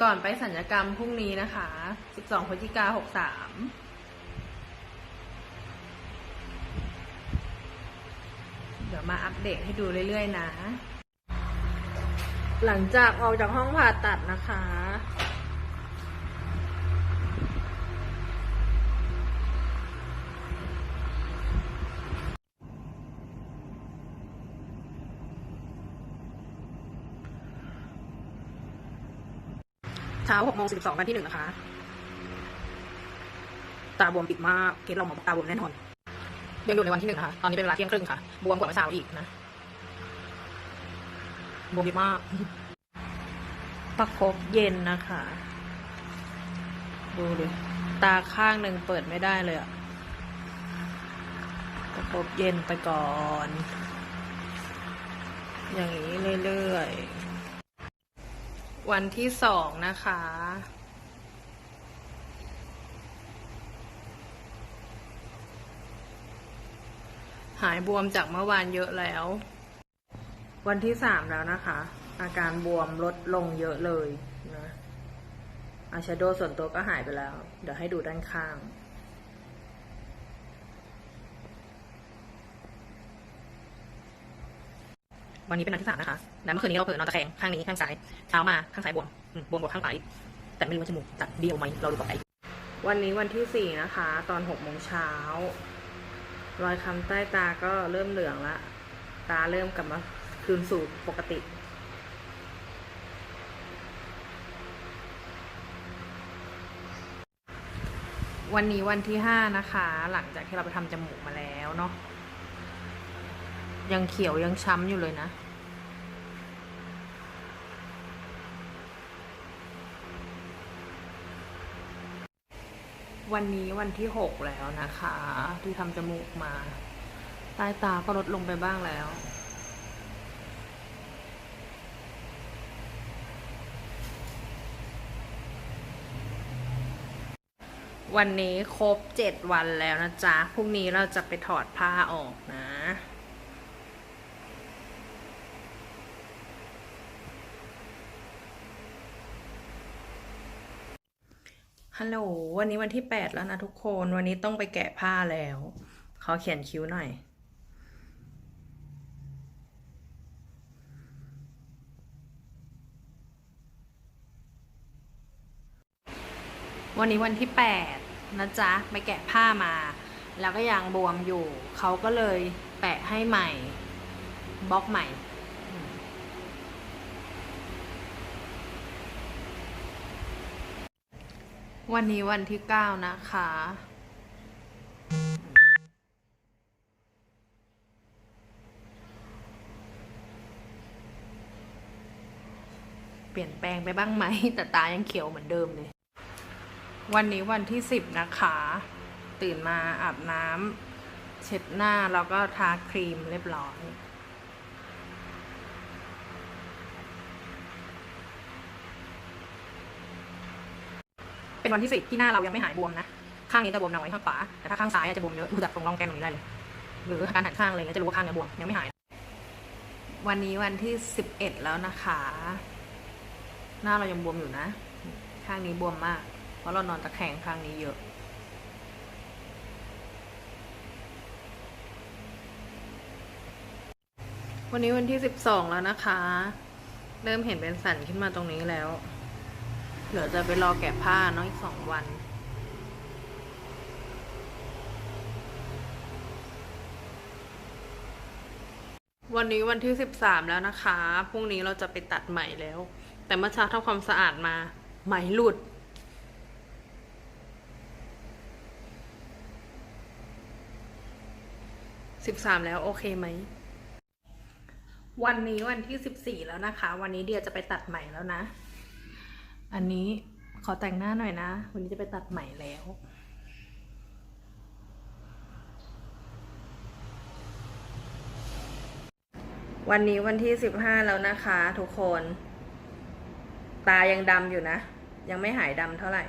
ก่อนไปสัญญกรรมพรุ่งนี้นะคะ 12พฤศจิกา63เดี๋ยวมาอัปเดตให้ดูเรื่อยๆนะ หลังจากออกจากห้องผ่าตัดนะคะ เช้า6โมง42วันที่หนึ่งนะคะ ตาบวมปิดมากเคสเราหมอบอกตาบวมแน่นอน ยังอยู่ในวันที่หนึ่งนะคะตอนนี้เป็นเวลาเที่ยงครึ่งค่ะ บวมกว่าเมื่อเช้าอีกนะ บวมเยอะมาก ประคบเย็นนะคะ ดูดิ ตาข้างหนึ่งเปิดไม่ได้เลยอะประคบเย็นไปก่อน อย่างนี้เรื่อยๆ วันที่สองนะคะ หายบวมจากเมื่อวานเยอะแล้ว วันที่สามแล้วนะคะ อาการบวมลดลงเยอะเลยนะอาชโดส่วนตัวก็หายไปแล้ว เดี๋ยวให้ดูด้านข้าง วันนี้เป็นวันที่สามนะคะ แล้วเมื่อคืนนี้เราเผลอนอนตะแคงข้างนี้ข้างซ้าย เช้ามาข้างซ้ายบวมอืมบวมกว่าข้างขวาอีกแต่ไม่รู้ว่าจมูกจะเบี้ยวไหมเราดูก่อนไปวันนี้วันที่สี่นะคะ ตอนหกโมงเช้ารอยคำใต้ตาก็เริ่มเหลืองละ ตาเริ่มกลับมาคืนสู่ปกติ วันนี้วันที่ห้านะคะ หลังจากที่เราไปทำจมูกมาแล้วเนาะ ยังเขียวยังช้ำอยู่เลยนะวันนี้วันที่หกแล้วนะคะ ที่ทำจมูกมา ใต้ตาก็ลดลงไปบ้างแล้ว วันนี้ครบเจ็ดวันแล้วนะจ๊ะ พรุ่งนี้เราจะไปถอดผ้าออกนะ ฮัลโหล วันนี้วันที่แปดแล้วนะทุกคน วันนี้ต้องไปแกะผ้าแล้ว ขอเขียนคิ้วหน่อย วันนี้วันที่แปดนะจ๊ะ ไปแกะผ้ามา แล้วก็ยังบวมอยู่ เขาก็เลยแปะให้ใหม่ บล็อกใหม่ วันนี้วันที่เก้านะคะ เปลี่ยนแปลงไปบ้างไหม แต่ตายังเขียวเหมือนเดิมเลย วันนี้วันที่สิบนะคะ ตื่นมาอาบน้ำเช็ดหน้าแล้วก็ทาครีมเรียบร้อย เป็นวันที่สิบที่หน้าเรายังไม่หายบวมนะ ข้างนี้จะบวมน้อยข้างขวา แต่ถ้าข้างซ้ายจะบวมเยอะดูจากตรงร่องแก้มตรงนี้ได้เลย หรือการหันข้างอะไรเงี้ยจะรู้ว่าข้างเนี้ยบวมยังไม่หาย วันนี้วันที่สิบเอ็ดแล้วนะคะ หน้าเรายังบวมอยู่นะ ข้างนี้บวมมาก เพราะเรานอนตะแคงข้างนี้เยอะวันนี้วันที่สิบสองแล้วนะคะ เริ่มเห็นเป็นสันขึ้นมาตรงนี้แล้ว ดี๋ยวจะไปรอแกะผ้าเนาะอีกสองวัน วันนี้วันที่สิบสามแล้วนะคะ พรุ่งนี้เราจะไปตัดไหมแล้ว แต่เมื่อเช้าทำความสะอาดมา ไหมหลุดสิบสามแล้วโอเคไหม วันนี้วันที่สิบสี่แล้วนะคะ วันนี้เดียจะไปตัดไหม่แล้วนะ อันนี้ขอแต่งหน้าหน่อยนะ วันนี้จะไปตัดใหม่แล้ววันนี้วันที่สิบห้าแล้วนะคะ ทุกคน ตายังดำอยู่นะ ยังไม่หายดำเท่าไหร่